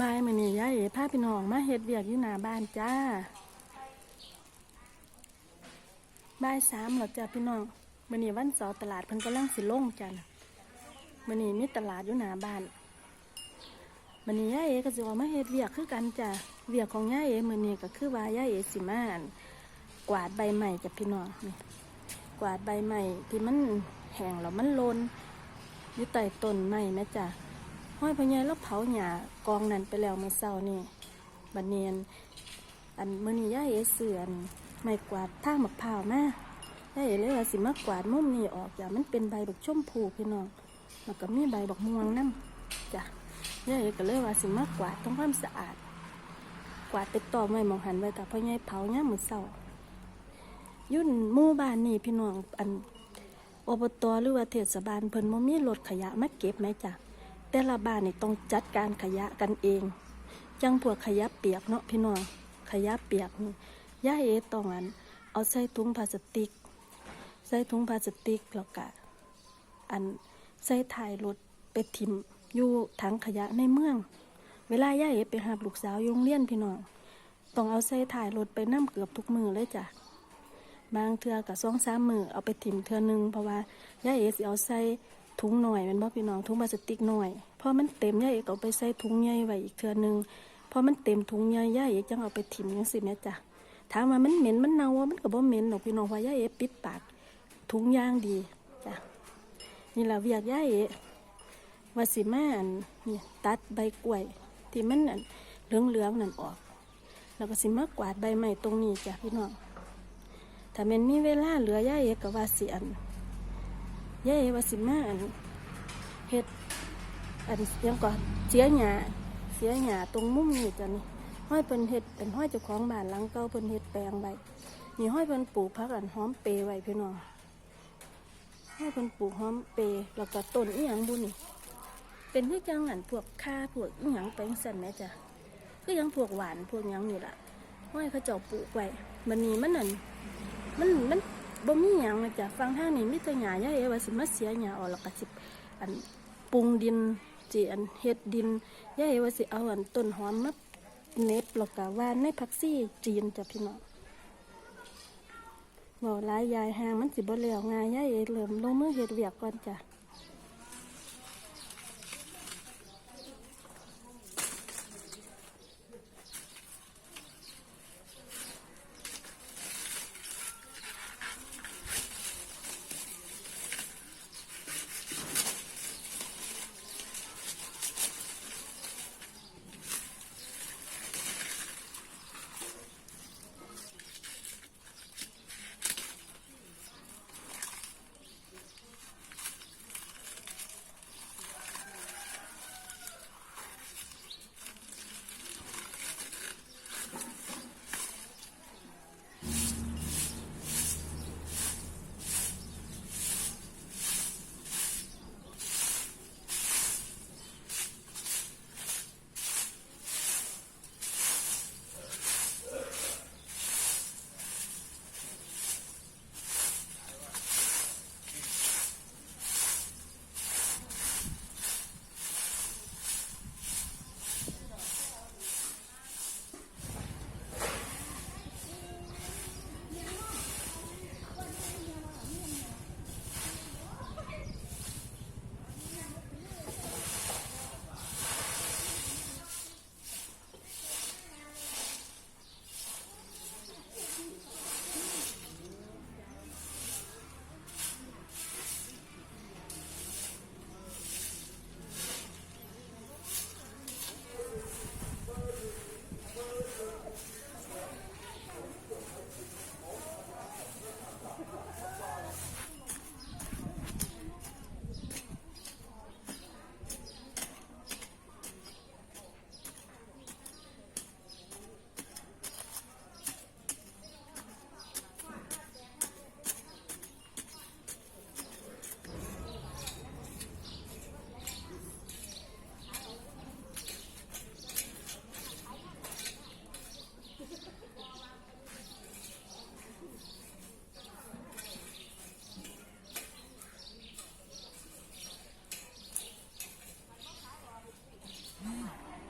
บายมื้อนี้ยายเอ๋พาพี่น้องมาเฮ็ดเวียกอยู่หน้าบ้านจ้าบ่ายสามแล้วจ้าพี่น้องมื้อนี้วันเสาร์ตลาดเพิ่นกำลังสิลงจ้ะน่ะมื้อนี้มีตลาดอยู่หน้าบ้านมื้อนี้ยายเอ๋ก็สิว่ามาเฮ็ดเวียกคือกันจ้ะเวียกของยายเอ๋มื้อนี้ก็คือว่ายายเอ๋สิมานกวาดใบใหม่จ้ะพี่น้องนี่กวาดใบใหม่ที่มันแห้งแล้วมันลนอยู่ใต้ต้นไม้แม่จ้ะ ห้อยพญายแล้วเผาหญ้ากองนั้นไปแล้วเมื่อเช้านี่บัดเนียนอันมื้อนี้ย่าเอเสือนไม่กวาดทางมะพร้าวมาย่าเอเลยว่าสิมากวาดมุมนี้ออกจ้ะมันเป็นใบบักชมพูพี่น้องแล้วก็มีใบบักม่วงนั่งจ้ะย่าเอก็เลยว่าสิมากวาดทำความสะอาด กวาดไปต่อไม้หมองหันไว้แต่พ่อใหญ่เผาหญ้ามื้อเช้ายุ่นหมู่บ้านนี่พี่น้องอันอบตหรือว่าเทศบาลเพิ่นบ่มีรถขยะมาเก็บไหมจ้ะ แต่ละบ้านนี่ต้องจัดการขยะกันเองจังพวกขยะเปียกเนาะพี่น้องขยะเปียกนี่ย่าเอต้องอันเอาใส่ถุงพลาสติก ใส่ถุงพลาสติกแล้วก็อันใส่ถ่ายรถไปทิมอยู่ถังขยะในเมือง เวลาย่าเอไปหาลูกสาวโรงเรียนพี่น้องต้องเอาใส่ถ่ายรถไปน้ำเกือบทุกมือเลยจ้ะบางเทือกับสองสามมือเอาไปถิ่มเทือหนึงเพราะว่าย่าเอสิเอาใส่ ถุงหน่อยมันบ่พี่น้องถุงพลาสติกหน่อยพอมันเต็มย่าเอก็เอาไปใส่ถุงใหญ่ไว้อีกเทือหนึงพอมันเต็มถุงใหญ่ย่าเอจังเอาไปถิ่มจังสิแม่จ้ะถามว่ามันเหม็นมันเน่าว่ามันก็บ่เหม็นหรอกพี่น้องเพราย่าเอปิดปากถุงยางดีจ้ะนี่ล่ะเวียกย่าเอว่าสิแมาอันนี่ตัดใบกล้วย ที่มันอันเหลืองๆนั่นออก แล้วก็สิมากวาดใบไม้ตรงนี้จ้ะพี่น้องถ้ามันมีเวลาเหลือย่าเอกก็ว่าสิอัน ย่าเอกว่าสิมาอันเฮ็ดอันยังก่อนเสียหญ้าเสียหญ้าตรงมุมนี่จ้ะนี่ห้อยเพิ่นเฮ็ดเป็นห้อยเจ้าของบ้านหลังเก่าเพิ่นเฮ็ดแปลงไว้นี่ห้อยเพิ่นปลูกผักอันหอมเปย์ไว้พี่น้องห้อยเพิ่นปลูกหอมเปย์แล้วก็ต้นอีหยังบุนี่เป็นคือจังอันพวกข่าพวกอีหยังไปจังซั่นแม่จ้ะคือยังพวกหวานพวกหยังนี่ล่ะห้อยเขาเจ้าปลูกไว้มันนี่มันนั่นมันมัน บ่มีหยังนะจ้ะฟังทางนี้มีแต่หญ้าย่าเอว่าสิมาเสียหญ้าออกแล้วก็สิอันปรุงดินสิอันเฮ็ดดินย่าเอว่าสิเอาอันต้นหอมมาเน็บแล้วก็ว่านในผักซี่จีนจ้ะพี่น้องบ่หลายยายหางมันสิบ่แล้วง่ายย่าเอเริ่มลงมือเฮ็ดเวียกก่อนจ้ะ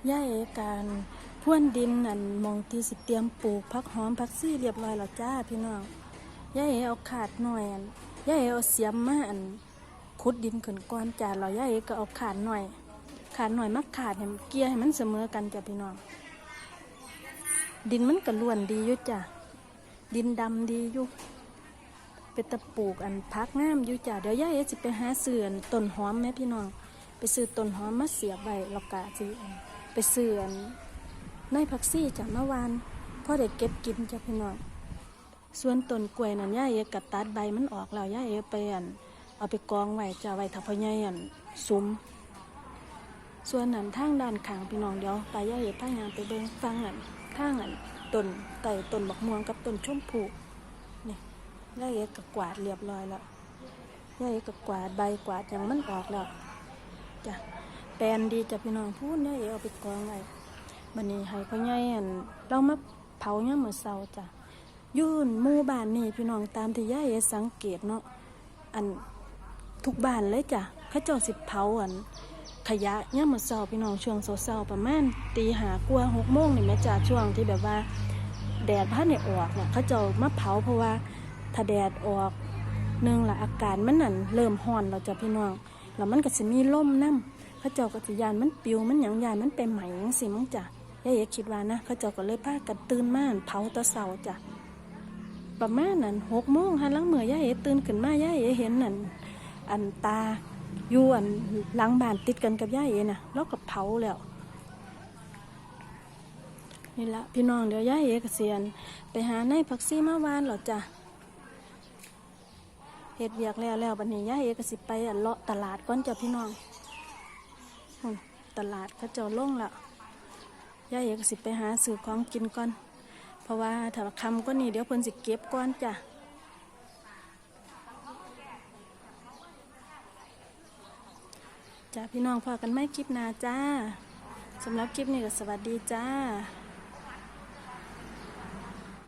ย่าเอการพ่วนดินอันมองที่สิเตรียมปลูกพักหอมพักซี่เรียบร้อยแล้วจ้าพี่น้องย่าเอเอาขาดหน่อยอันย่าเอเอาเสียมมาอันขุดดินขึ้นก้อนจ้าเราย่าเอก็เอาขาดหน่อย ขาดหน่อยมักขาดให้มันเกลี่ยให้มันเสมอกันจ้ะพี่น้อง ดินมันก็ล้วนดีอยู่จ้ะดินดำดีอยู่เป็นตะปลูกอันพักงามอยู่จ้ะเดี๋ยวย่าเอสิไปหาซื้ออันต้นหอมแม่พี่น้อง ไปซื้อต้นหอมมาเสียบไว้แล้วก็สิอัน ไปซื้อนในผักซี่จ้ะเมื่อวานพ่อได้เก็บกินจ้ะพี่น้องส่วนต้นกล้วยนั่นย่าเอกัดตัดใบมันออกแล้วย่าเอไปอันเอาไปกองไว้จะไว้ทับพะไยอันซุ้มส่วนนั้นทางด้านขางพี่น้องเดี๋ยวไปย่าเอ๋พายางไปเบิ่งฟังอันทางอันต้นไต่ต้นบักม่วงกับต้นชมพูนี่ย่าเอ๋ก็กวาดเรียบร้อยแล้วย่าเอ๋ก็กวาดใบกวาดอย่างมันออกแล้วจ้ะ ปลนดีจ้ะพี่น้องพูดย่าเอเอาไปกองไว้บันนี้ให้พ่อใหญ่อันเรามาเผาเนี่ยามมื้อเช้าจ้ะยื่นมู่บ้านนี่พี่น้องตามที่ย่าเอสังเกตเนาะอันทุกบ้านเลยจ้ะเขาเจ้าสิเผาอันขยะเนี่ยามมาเช้าพี่น้องช่วงเช้าๆประมาณตีหากว่าหกโมงนี่แม่จ้าช่วงที่แบบว่า แดดพัดเนี่ยออกเนี่ยเขาเจะมาเผาเพราะว่าถ้าแดดออกหนึ่งละอากาศมันนั่นเริ่มร้อนเราจะพี่น้องแล้วมันก็จะมีลมน้ำ เขาเจ้าก็จะยานมันปิวมันหยังยานมันเป็นไหมจังสิมั้งจ้ะยายเอกคิดว่านะเขาเจ้าก็เลยพากันตื่นมานเผาตะเสาจ้ะประมาณนั้นหกโมงหันหลังเมื่อยายเอกตื่นขึ้นมายายเอกเห็นนั่นอันตาอยู่อันหลังบ้านติดกันกับย่าเอน่ะแล้วก็เผาแล้วนี่ละพี่น้องเดี๋ยวย่าเอเกษียณไปหาในผักซี่มาวานหรอจ้ะเฮ็ดเวียกแล้วแล้วบัดนี้ย่าเอกสิไปอันเลาะตลาดก่อนจ้ะพี่น้อง ตลาดเขาเจ้าล่งละย่าเอกสิไปหาซื้อของกินก่อน เพราะว่าถ้าคำก็นี่เดี๋ยวเพิ่นสิเก็บก่อนจ้ะจ้าพี่น้องพอกันไม่คลิปหนาจ้าสำหรับคลิปนี้ก็สวัสดีจ้า